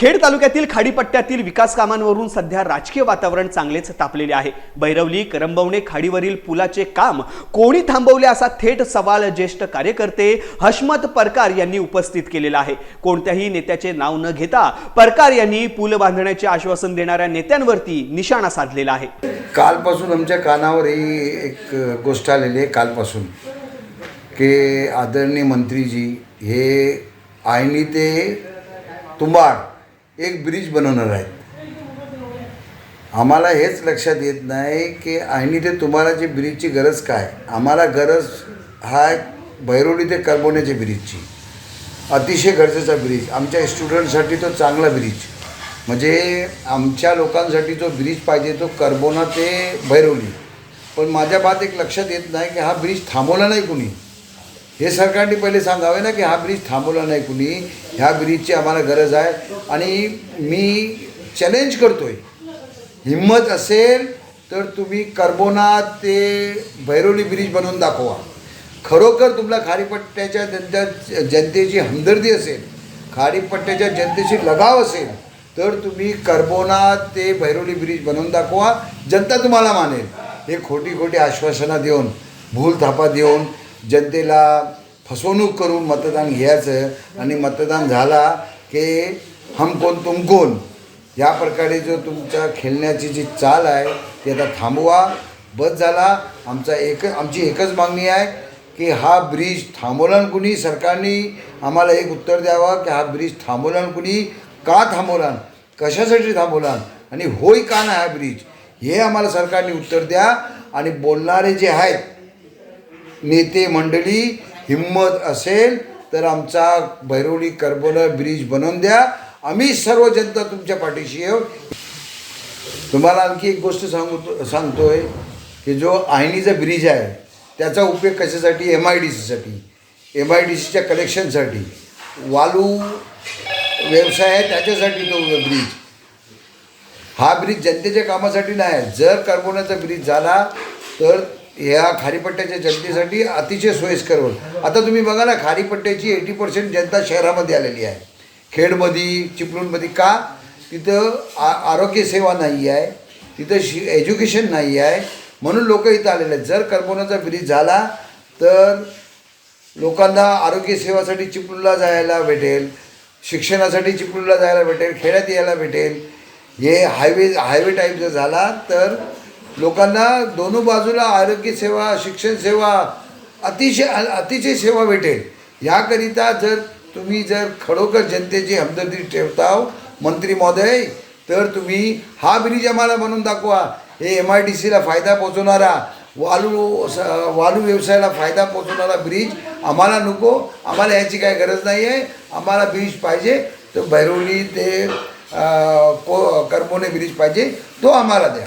खेड तालुक्यातील खाडीपट्ट्यातील विकास कामांवरून सध्या राजकीय वातावरण चांगलेच तापलेले आहे. बैरवली करंबवणे खाडीवरील पुलाचे काम कोणी थांबवले असा थेट सवाल ज्येष्ठ कार्यकर्ते हशमत परकार यांनी उपस्थित केलेला आहे. कोणत्याही नेत्याचे नाव न घेता परकार यांनी पूल बांधण्याचे आश्वासन देणाऱ्या नेत्यांवरती निशाणा साधलेला आहे. कालपासून आमच्या कानावर ही एक गोष्ट आलेली आहे कालपासून की आदरणीय मंत्रीजी हे आयनी ते तुंबाड एक ब्रिज बनवणार आहेत. आम्हाला हेच लक्षात येत नाही की आणि ते तुम्हाला जे ब्रिजची गरज काय? आम्हाला गरज हा भैरवली ते करबोण्याची ब्रिजची अतिशय गरजेचा ब्रिज आमच्या स्टुडंटसाठी तो चांगला ब्रिज म्हणजे आमच्या लोकांसाठी जो ब्रिज पाहिजे तो करबोना ते भैरवली. पण माझ्या बात एक लक्षात येत नाही की हा ब्रिज थांबवला नाही कुणी. हे सरकारने पहिले सांगावे ना की हा ब्रिज थांबवला नाही कुणी. ह्या ब्रिजची आम्हाला गरज आहे. आणि मी चॅलेंज करतो आहे हिंमत असेल तर तुम्ही कर्बोना ते भैरवली ब्रिज बनवून दाखवा. खरोखर तुम्हाला खाडीपट्ट्याच्या जनता जनतेची हमदर्दी असेल खाडीपट्ट्याच्या जनतेशी लगाव असेल तर तुम्ही कर्बोना ते भैरवली ब्रिज बनवून दाखवा. जनता तुम्हाला मानेल. हे खोटी खोटी आश्वासनं देऊन भूल थापा देऊन जनतेला फसवणूक करून मतदान घ्यायचं आणि मतदान झाला की हम कोण तुम कोण? या प्रकारे जो तुमच्या खेळण्याची जी चाल आहे ती आता थांबवा. बस झाला. आमचा एक आमची एकच मागणी आहे की हा ब्रिज थांबवला कुणी? सरकारने आम्हाला एक उत्तर द्यावं की हा ब्रिज थांबवला कुणी? का थांबवला? कशासाठी थांबवला? आणि होय का नाही हा ब्रिज? हे आम्हाला सरकारने उत्तर द्या. आणि बोलणारे जे आहेत नेते मंडळी हिंमत असेल तर आमचा भैरवली करबोला ब्रिज बनवून द्या. आम्ही सर्व जनता तुमच्या पाठीशी येऊ. तुम्हाला आणखी एक गोष्ट सांगतो सांगतोय की जो आयनीचा ब्रिज आहे त्याचा उपयोग कशासाठी? एम आय डी सीसाठी एम आय डी सीच्या कलेक्शनसाठी वालू व्यवसाय आहे त्याच्यासाठी तो ब्रिज. हा ब्रिज जनतेच्या कामासाठी नाही. जर करबोनाचा ब्रिज झाला तर ह्या खारीपट्ट्याच्या जनतेसाठी अतिशय सोयीस्कर होईल. आता तुम्ही बघा ना खारीपट्ट्याची एटी पर्सेंट जनता शहरामध्ये आलेली आहे. खेडमध्ये चिपळूणमध्ये का? तिथं आ आरोग्यसेवा नाही आहे. तिथं शि एज्युकेशन नाही आहे. म्हणून लोक इथं आलेले आहेत. जर करबोनाचा ब्रिज झाला तर लोकांना आरोग्यसेवासाठी चिपळूणला जायला भेटेल शिक्षणासाठी चिपळूणला जायला भेटेल खेड्यात यायला भेटेल. हे हायवे हायवे टाईप जर झाला तर लोकांना दोन्ही बाजूला आरोग्य सेवा शिक्षण सेवा अतिशय अतिशय सेवा भेटेल. याकरिता जर तुम्ही जर खरोखर जनतेची हमदर्दी ठेवताव मंत्री महोदय तर तुम्ही हा ब्रिज आम्हाला म्हणून दाखवा. हे एम आय डी सीला फायदा पोचवणारा वालू स वालू व्यवसायाला फायदा पोचवणारा ब्रिज आम्हाला नको. आम्हाला याची काय गरज नाही आहे आम्हाला ब्रिज पाहिजे. तर भैरवली ते को करमोने ब्रिज पाहिजे. तो आम्हाला द्या.